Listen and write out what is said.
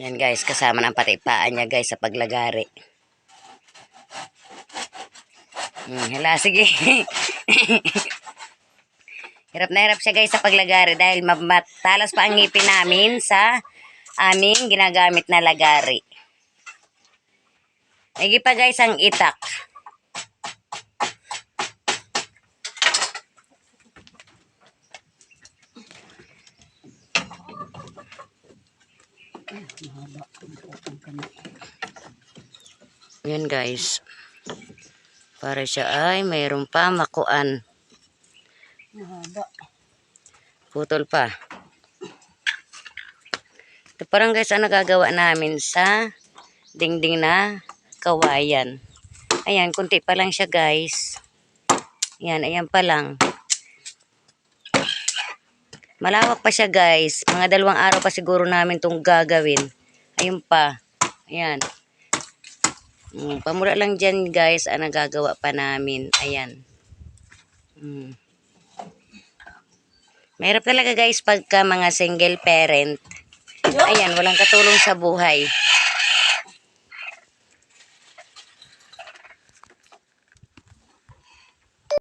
Yan guys, kasama ng patipaan niya guys sa paglagari. Hmm, hala, sige. hirap na hirap siya guys sa paglagari dahil ma- matalas pa ang ngipin namin sa aming ginagamit na lagari. Lagi pa guys ang itak. Yan guys. Para siya ay mayroon pa makuan. Mahaba. Putol pa. Ito parang guys ang nagagawa namin sa dingding na kawayan. Ayan, kunti pa lang siya guys. Ayan, ayan pa lang. Malawak pa siya guys. Mga dalawang araw pa siguro namin itong gagawin. Ayun pa. Ayan. Mm, pamura lang dyan guys ang nagagawa pa namin. Ayan. Mm. Mahirap talaga guys pagka mga single parent. Ayan, walang katulong sa buhay.